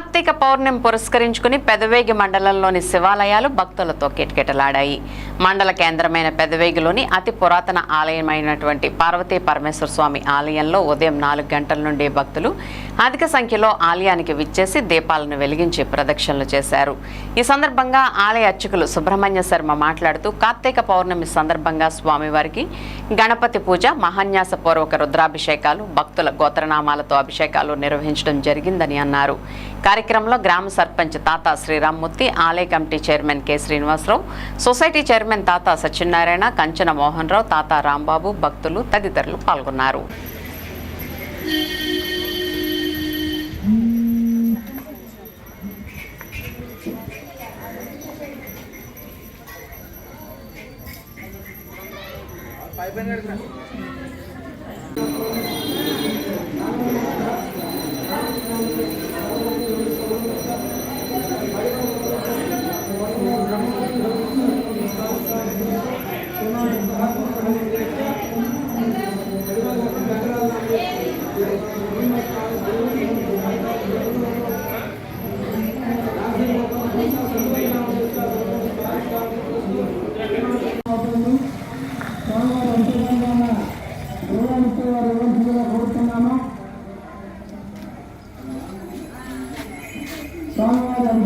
కార్తీక పౌర్ణమి పురస్కరించుకుని పెదవేగి మండలంలోని శివాలయాలు భక్తులతో కిటకిటలాడాయి. మండల కేంద్రమైన పెదవేగిలోని అతి పురాతన ఆలయమైనటువంటి పార్వతీ పరమేశ్వర స్వామి ఆలయంలో ఉదయం నాలుగు గంటల నుండి భక్తులు అధిక సంఖ్యలో ఆలయానికి విచ్చేసి దీపాలను వెలిగించి ప్రదక్షిణలు చేశారు. ఈ సందర్భంగా ఆలయ అర్చకులు సుబ్రహ్మణ్య శర్మ మాట్లాడుతూ కార్తీక పౌర్ణమి సందర్భంగా స్వామివారికి గణపతి పూజ మహాన్యాస పూర్వక రుద్రాభిషేకాలు భక్తుల గోత్రనామాలతో అభిషేకాలు నిర్వహించడం జరిగిందని అన్నారు. కార్యక్రమంలో గ్రామ సర్పంచ్ తాత శ్రీరామ్మూర్తి ఆలయ committee chairman K Srinivasarao society chairman Thata Satyanarayana Kanchana Mohan Rao తాత రాంబాబు భక్తులు తదితరులు పాల్గొన్నారు. పైపైన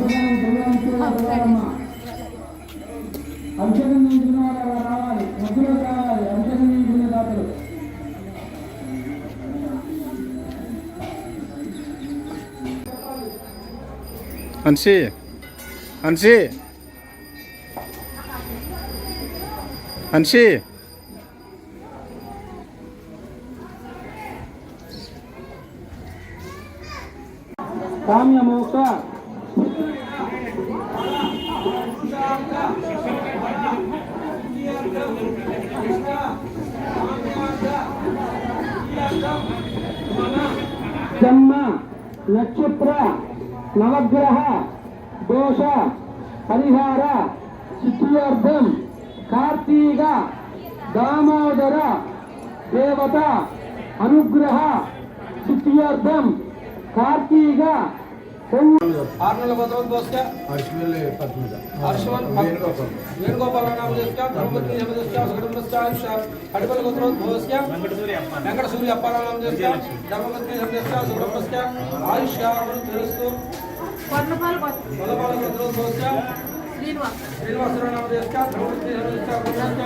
అభిషేకాన్ని చూడాలమ్మా అభిషేకం చేయించుకున్న వాళ్ళు అలా రావాలి మధ్యలో రావాలి అభిషేకం చేయించుకునే దాతలు అన్సి అన్సి అన్సి కామ్య మోక్ష జన్మ నక్షత్ర నవగ్రహ దోష పరిహార సిద్ధ్యర్థం కార్తీక దామోదర దేవత అనుగ్రహ సిద్ధ్యర్థం కార్తీక ఆర్నల గోత్రం దోస్క హర్షవన్ వేణుగోపాల నామ దోస్క ధర్మపత్ని హేమ దోస్క సుగడమస్క ఆయుష అడిపల గోత్రం దోస్క వెంకట సూర్య అప్పాల నామ దోస్క ధర్మపత్ని హేమ దోస్క సుగడమస్క ఆయుష తెలుస్తూ మొదపాల గోత్రం దోస్క శ్రీనివాసరావు నామ దోస్క ధర్మపత్ని హేమ దోస్క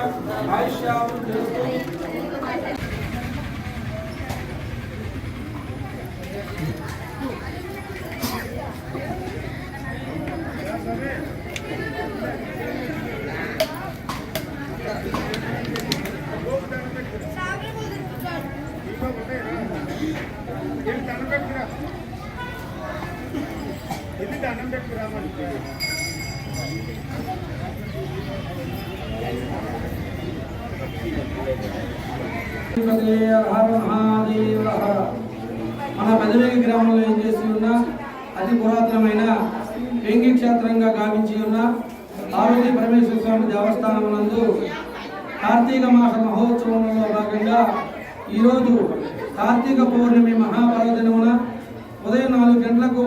సుగడమస్క దండం తెలుస్తూ మన పెదవేగి గ్రామంలో ఏం చేసి ఉన్న అతి పురాతనమైన వెంగి క్షేత్రంగా గావించి ఉన్న పార్వతీ పరమేశ్వర స్వామి దేవస్థానం నందు కార్తీక మాస మహోత్సవంలో భాగంగా ఈరోజు కార్తీక పౌర్ణమి మహాపర్వదినమున ఉదయం నాలుగు గంటలకు